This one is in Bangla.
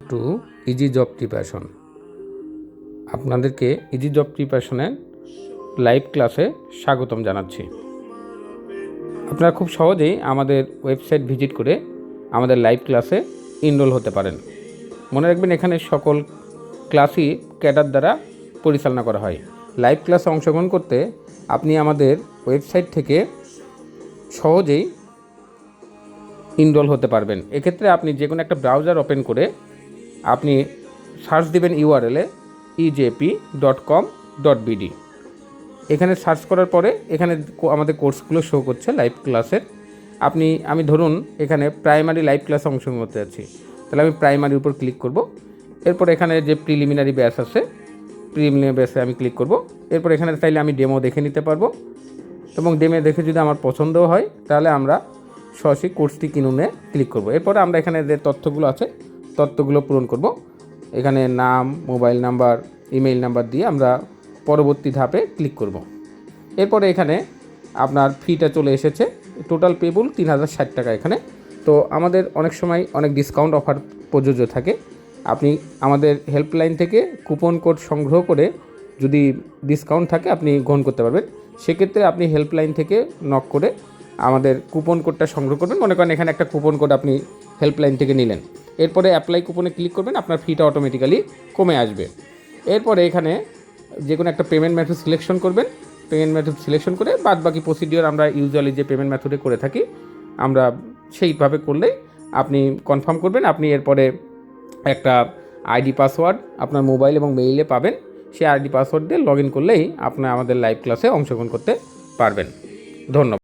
টু ইজি জব প্রিপারেশন আপনাদেরকে ইজি জব প্রিপারেশনের লাইভ ক্লাসে স্বাগতম জানাচ্ছি। আপনারা খুব সহজেই আমাদের ওয়েবসাইট ভিজিট করে আমাদের লাইভ ক্লাসে ইনরোল হতে পারেন। মনে রাখবেন এখানে সকল ক্লাসই ক্যাডার দ্বারা পরিচালনা করা হয়। লাইভ ক্লাসে অংশগ্রহণ করতে আপনি আমাদের ওয়েবসাইট থেকে সহজেই ইনরোল হতে পারবেন। এক্ষেত্রে আপনি যে কোনো একটা ব্রাউজার ওপেন করে আপনি সার্চ দিবেন ইউআরএলে EJP dot com dot BD এখানে সার্চ করার পরে এখানে আমাদের কোর্সগুলো শো করছে লাইভ ক্লাসের আপনি, আমি ধরুন এখানে প্রাইমারি লাইভ ক্লাসে অংশগ্রহণ করতে যাচ্ছি তাহলে আমি প্রাইমারির উপর ক্লিক করব। এরপর এখানে যে প্রিলিমিনারি ব্যাস আছে প্রিলিমিনারি ব্যাসে আমি ক্লিক করব। এরপর এখানে চাইলে আমি ডেমো দেখে নিতে পারব। এবং ডেমে দেখে যদি আমার পছন্দও হয়, তাহলে আমরা সরাসরি কোর্সটি কিনুনে ক্লিক করব। এরপরে আমরা এখানে যে তথ্যগুলো আছে তথ্যগুলো পূরণ করব। এখানে নাম, মোবাইল নাম্বার, ইমেইল নাম্বার দিয়ে আমরা পরবর্তী ধাপে ক্লিক করব। এরপরে এখানে আপনার ফিটা চলে এসেছে। টোটাল পেবল তিন হাজার ষাট টাকা এখানে। তো আমাদের অনেক সময় অনেক ডিসকাউন্ট অফার প্রযোজ্য থাকে। আপনি আমাদের হেল্পলাইন থেকে কুপন কোড সংগ্রহ করে যদি ডিসকাউন্ট থাকে, আপনি গ্রহণ করতে পারবেন। সেক্ষেত্রে আপনি হেল্পলাইন থেকে নক করে আমাদের কুপন কোডটা সংগ্রহ করবেন। মনে করেন এখানে একটা কুপন কোড আপনি হেল্পলাইন থেকে নিলেন। এরপরে অ্যাপ্লাই কুপনে ক্লিক করবেন, আপনার ফিটা অটোমেটিক্যালি কমে আসবে। এরপরে এখানে যে কোনো একটা পেমেন্ট মেথড সিলেকশন করবেন। পেমেন্ট মেথড সিলেকশন করে বাদ বাকি প্রসিডিওর আমরা ইউজুয়ালি যে পেমেন্ট মেথডে করে থাকি, আমরা সেইভাবে করলেই আপনি কনফার্ম করবেন। আপনি এরপরে একটা আইডি পাসওয়ার্ড আপনার মোবাইল এবং মেইলে পাবেন। সেই আইডি পাসওয়ার্ড দিয়ে লগ ইন করলেই আপনি আমাদের লাইভ ক্লাসে অংশগ্রহণ করতে পারবেন। ধন্যবাদ।